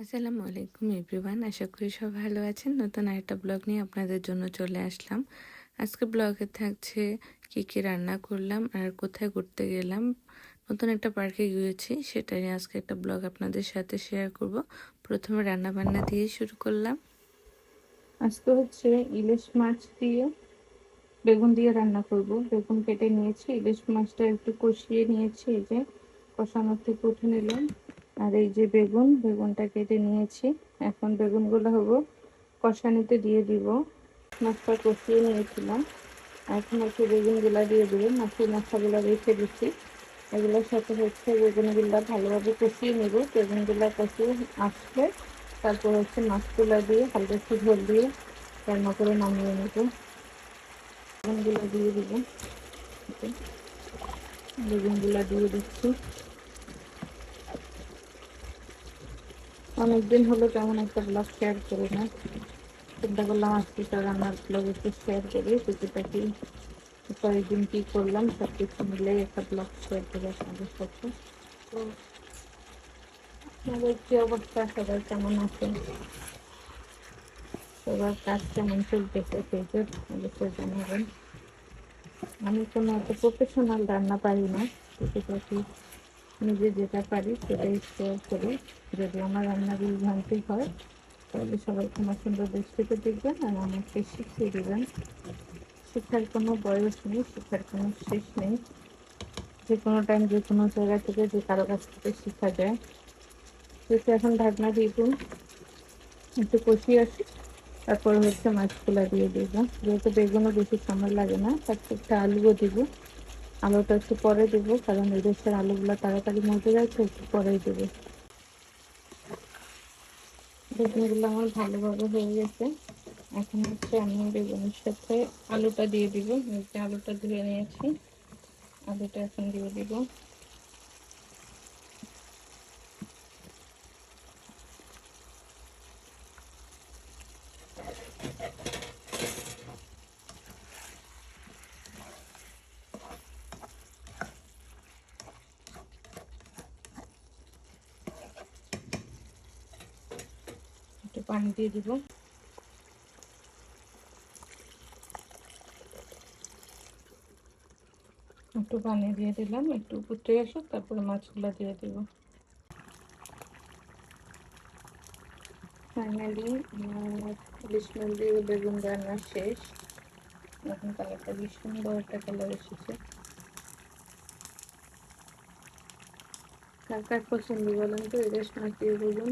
আসসালামু আলাইকুম এভরিওয়ান, আশা করি সব ভালো আছেন। নতুন আরেকটা ব্লগ নিয়ে আপনাদের জন্য চলে আসলাম। আজকে ব্লগে থাকছে কি কি রান্না করলাম আর কোথায় ঘুরতে গেলাম। নতুন একটা পার্কে গিয়েছি, সেটা নিয়ে আজকে একটা ব্লগ আপনাদের সাথে শেয়ার করব। প্রথমে রান্না বান্না দিয়ে শুরু করলাম। আজকে হচ্ছে ইলিশ মাছ দিয়ে, বেগুন দিয়ে রান্না করব। বেগুন কেটে নিয়েছি, ইলিশ মাছটা একটু কষিয়ে নিয়েছি, এই যে কষানোর থেকে উঠে নিলাম। আর এই যে বেগুন বেগুনটা কেটে নিয়েছি, এখন বেগুনগুলো হব কষানিতে দিয়ে দিব। মাছটা কষিয়ে নিয়েছিলাম। এখন একটু বেগুনগুলো দিয়ে দেবো। মাছের মশলাগুলো রেখে দিচ্ছি। এগুলোর সাথে হচ্ছে বেগুনগুলো ভালোভাবে কষিয়ে নেব। বেগুনগুলো কষিয়ে আসলে তারপর হচ্ছে মাছগুলো দিয়ে হালকা একটু ঝোল দিয়ে রান্না করে নামিয়ে নেব। বেগুনগুলো দিয়ে দেবো। বেগুনগুলো দিয়ে দিচ্ছি। অনেকদিন হলো তেমন একটা ব্লগ শেয়ার করি না। চিন্তা করলাম আজকে রান্নার ব্লগ একটু শেয়ার করি। টুকিটাকি কয়েকদিন কী করলাম সব কিছু মিলে একটা ব্লগ শেয়ার করি আপনাদের সাথে। তো আপনাদের কী অবস্থা? সবাই কেমন আছে সবার কাজ কেমন চলতেছে সেইটা অবশ্যই জানাবেন। আমি কোনো এত প্রফেশনাল রান্না পারি না। টুকিটাকি নিজে যেটা পারি সেটাই শেয়ার করি। যদি আমার রান্না ভ্রান্তি হয়, তাহলে সবাই আমার সুন্দর দৃষ্টিতে দেখবেন আর আমাকে শিখিয়ে দেবেন। শিক্ষার কোনো বয়স নেই, শিক্ষার কোনো শেষ নেই। যে কোনো টাইম যে কোনো জায়গা থেকে যে কারও কাছ থেকে শেখা যায়। যেহেতু এখন ঢাকনা দিয়ে একটু কষিয়ে আসি, তারপরে হচ্ছে মাছগুলা দিয়ে দেবো। যেহেতু বেগুনও বেশি সময় লাগে না, তার একটা আলুও দিব। আলুটা একটু পরে দেবো, কারণ এই দেশের আলুগুলো তাড়াতাড়ি মজে তো একটু পরেই দেবো। বেগুনগুলো আমার ভালোভাবে হয়ে গেছে। এখন হচ্ছে আমি বেগুনের সাথে আলুটা দিয়ে দিব। যে আলুটা ধুয়ে নিয়েছি, আলুটা এখন দিয়ে দিব। পানি দিয়ে দিব। একটু পানি দিয়ে দিলাম, একটু ফুটে আসুক, তারপরে মাছগুলো দিয়ে দিব। ফাইনালি মাছ দিয়ে বেগুন রান্না শেষ। এখন কালারটা বেশ সুন্দর একটা কালার এসেছে। কার কার পছন্দ বলেন তো? ইলিশ মাছ দিয়ে বেগুন।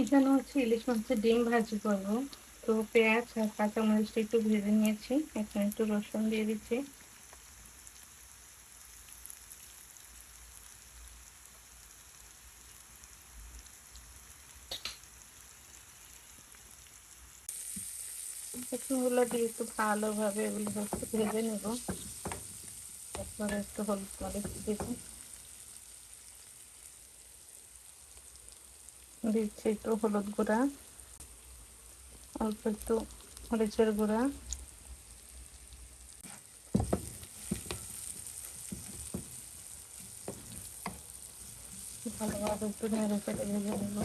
এখানে হচ্ছে ইলিশ মাছের ডিম ভাজি করব। তো পেঁয়াজ আর কাঁচামরিচটা একটু ভেজে নিয়েছি। এখন একটু রসুন দিয়ে দিচ্ছি। রসুনগুলো দিয়ে একটু ভালোভাবে এগুলো ভেজে নেব। একটু হলুদ মরিচ দেবো দিচ্ছি একটু হলুদ গুঁড়া, অল্প একটু মরিচের গুঁড়া। ভালোভাবে একটু নেড়ে ফেলে ভেজে নেব।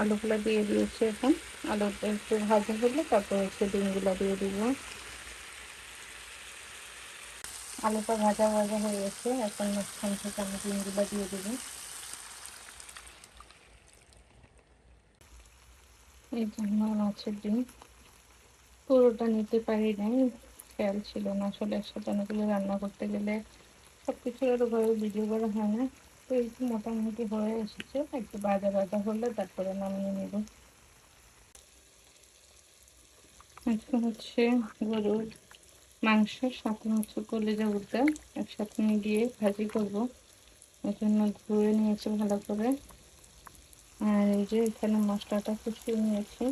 আলুগুলো দিয়ে দিয়েছি এখন। আলুটা একটু ভাজা হলে তারপর হচ্ছে ডিমগুলো দিয়ে দিব। আলুটা ভাজা ভাজা হয়ে গেছে, এখন মাঝখান থেকে আমি ডিমগুলো দিয়ে দেবো। এই জন্য মাছের ডিম। পুরোটা নিতে পারি নাই, খেয়াল ছিল না আসলে একসাথে অনেকগুলো রান্না করতে গেলে। সব কিছুর ঘরে ভিডিও করা হয় না। তো এই মোটামুটি হয়ে এসেছে, একটু বাজা বাজা হলে তারপরে নামিয়ে নেব। আজকে হচ্ছে গরুর মাংস সাথে হচ্ছে কলেজা উদ্যা একসাথে নিয়ে মিলিয়ে ভাজি করব। এই জন্য ধুয়ে নিয়েছি ভালো করে। আর এই যে এখানে মশলাটা কুচিয়ে নিয়েছি।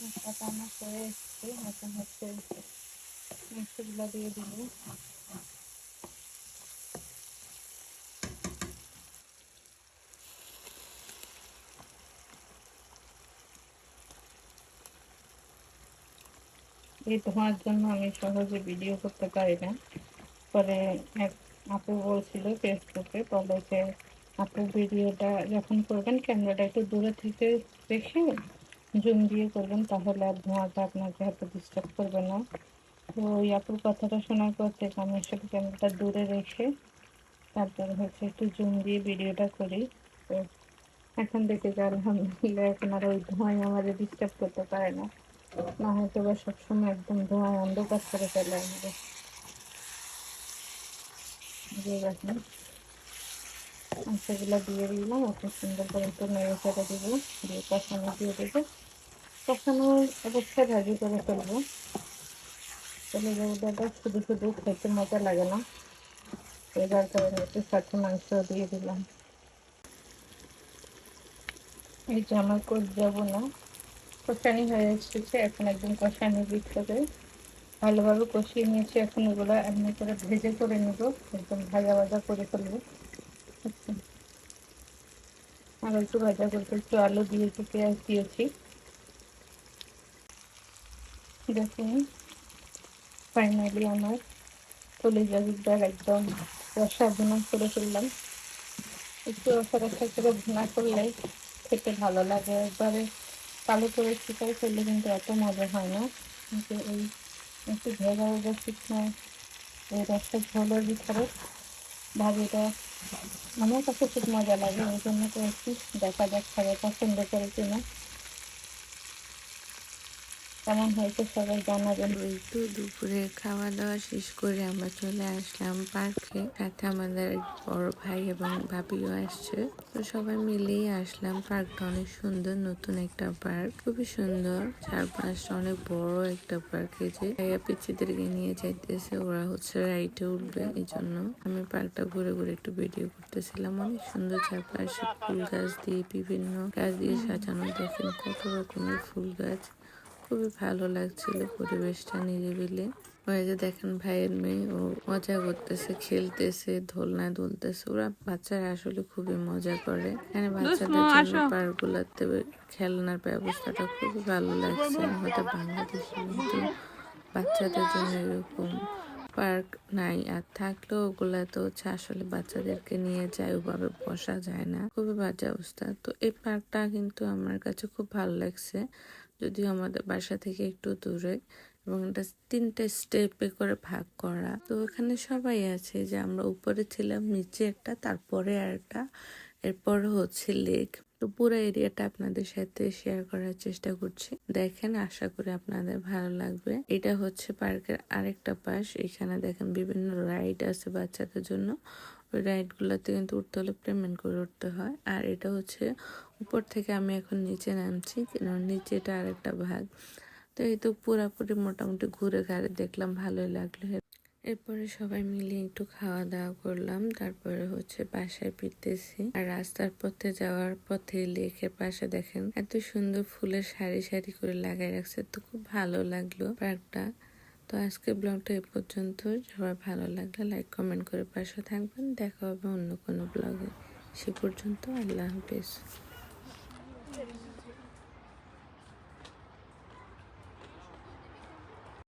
মশলাটা আমার করে এসেছি, এখন হচ্ছে মাংসগুলো দিয়ে দিব। এই ধোঁয়ার জন্য আমি সহজে ভিডিও করতে পারি না। পরে এক আপু বলছিল ফেসবুকে বলে যে আপু ভিডিওটা যখন করবেন ক্যামেরাটা একটু দূরে থেকে রেখে জুম দিয়ে করবেন, তাহলে আর ধোঁয়াটা আপনাকে এত ডিস্টার্ব করবে না। তো ওই আপুর কথাটা শোনার পর থেকে আমি আসলে ক্যামেরাটা দূরে রেখে তারপরে হচ্ছে একটু জুম দিয়ে ভিডিওটা করি। তো এখন দেখে যে আলহামদুলিল্লাহ, এখন আর ওই ধোঁয়ায় আমাদের ডিস্টার্ব করতে পারে না। না হয়তো বা সবসময় একদম ধোঁয়ায় অন্ধকার করে ফেলে আমাদের দিয়ে রাখুন সেগুলো দিয়ে দিলাম, ওকে সুন্দর করে একটু নেড়ে দেবো, দিয়ে কষানো দিয়ে অবস্থায় ভাজি করে ফেলব। চলে যাব শুধু শুধু খেতে মজা লাগে না। এবার একটু সাথে মাংস দিয়ে দিলাম। এই যে আমার যাব না কষানি হয়ে এসেছে, এখন একদম কষানি ভিতরে। ভালোভাবে কষিয়ে নিয়েছি, এখন ওগুলো এমনি করে ভেজে করে নেব, একদম ভাজা ভাজা করে ফেলব। আচ্ছা। আর একটু ভাজা করতে একটু আলু দিয়েছি পেঁয়াজ দিয়েছি। দেখুন ফাইনালি আমার কলিজা বিদ্যার একদম রসা ভুনা করে ফেললাম। একটু রসা রসা করে ভুনা করলে খেতে ভালো লাগে একবারে। কালো করে শুকাই ফেললে কিন্তু এত মজা হয় না। কিন্তু এই একটু ভেজা ভেজা শুকনো এই রসটা ঝোলের ভিতরে ভাজিটা আমার কাছে খুব মজা লাগে। ওই জন্য করেছি। দেখা যাক সবাই পছন্দ করে কিনা। কেমন হয়েছে সবাই জানাবেন। ওই তো দুপুরে খাওয়া দাওয়া শেষ করে আমরা চলে আসলাম পার্কে। সাথে আমাদের বড় ভাই এবং ভাবিও আসছে। তো সবাই মিলেই আসলাম। পার্কটা অনেক সুন্দর, নতুন একটা পার্ক। খুবই সুন্দর। চারপাশটা অনেক বড় একটা পার্ক এই যে। ভাইয়া নিয়ে যাইতেছে, ওরা হচ্ছে রাইটে উঠবে এই জন্য আমি পার্কটা ঘুরে ঘুরে একটু ভিডিও করতেছিলাম। অনেক সুন্দর চারপাশে ফুল গাছ দিয়ে বিভিন্ন গাছ দিয়ে সাজানো। দেখেন কত রকমের ফুল গাছ। খুবই ভালো লাগছিল পরিবেশটা নিরিবিলি। ওই যে দেখেন ভাইয়ের মেয়ে ও মজা করতেছে খেলতেছে দোলনায় দুলতেছে। ওরা বাচ্চারা আসলে খুবই মজা করে। এখানে বাচ্চাদের জন্য পার্ক গুলাতে খেলনার ব্যবস্থাটা খুবই ভালো লাগছে। আমাদের বাংলাদেশে কিন্তু বাচ্চাদের জন্য এরকম পার্ক নাই। আর থাকলেও ওগুলা তো হচ্ছে আসলে বাচ্চাদেরকে নিয়ে যায় ওভাবে বসা যায় না। খুবই বাজে অবস্থা। তো এই পার্কটা কিন্তু আমার কাছে খুব ভালো লাগছে। যদিও আমাদের বাসা থেকে একটু দূরে এবং এটা তিনটে স্টেপে করে ভাগ করা। তো এখানে সবাই আছে যে আমরা উপরে ছিলাম, নিচে একটা, তারপরে আর একটা, এরপর হচ্ছে লেক। তো পুরো এরিয়াটা আপনাদের সাথে শেয়ার করার চেষ্টা করছি। দেখেন, আশা করি আপনাদের ভালো লাগবে। এটা হচ্ছে পার্কের আরেকটা পাশ। এখানে দেখেন বিভিন্ন রাইড আছে বাচ্চাদের জন্য। রাইডগুলোতে কিন্তু উঠতে হলে পেমেন্ট করে উঠতে হয়। আর এটা হচ্ছে উপর থেকে আমি এখন নিচে নামছি নিচেটা আরেকটা ভাগ। তো এই তো পুরাপুরি মোটামুটি ঘুরে ঘাড়ে দেখলাম, ভালোই লাগল। এরপরে সবাই মিলে একটু খাওয়া দাওয়া করলাম, তারপরে হচ্ছে বাসায় ফিরতেছি। আর রাস্তার পথে যাওয়ার পথে লেকের পাশে দেখেন, এত সুন্দর ফুলের সারি সারি করে লাগাই রাখছে, তো খুব ভালো লাগল পার্কটা। তো আজকে ব্লগটা এ পর্যন্ত সবাই ভালো লাগলে লাইক কমেন্ট করে পাশে থাকবেন। দেখা হবে অন্য কোনো ব্লগে। সে পর্যন্ত আল্লাহ হাফিজ।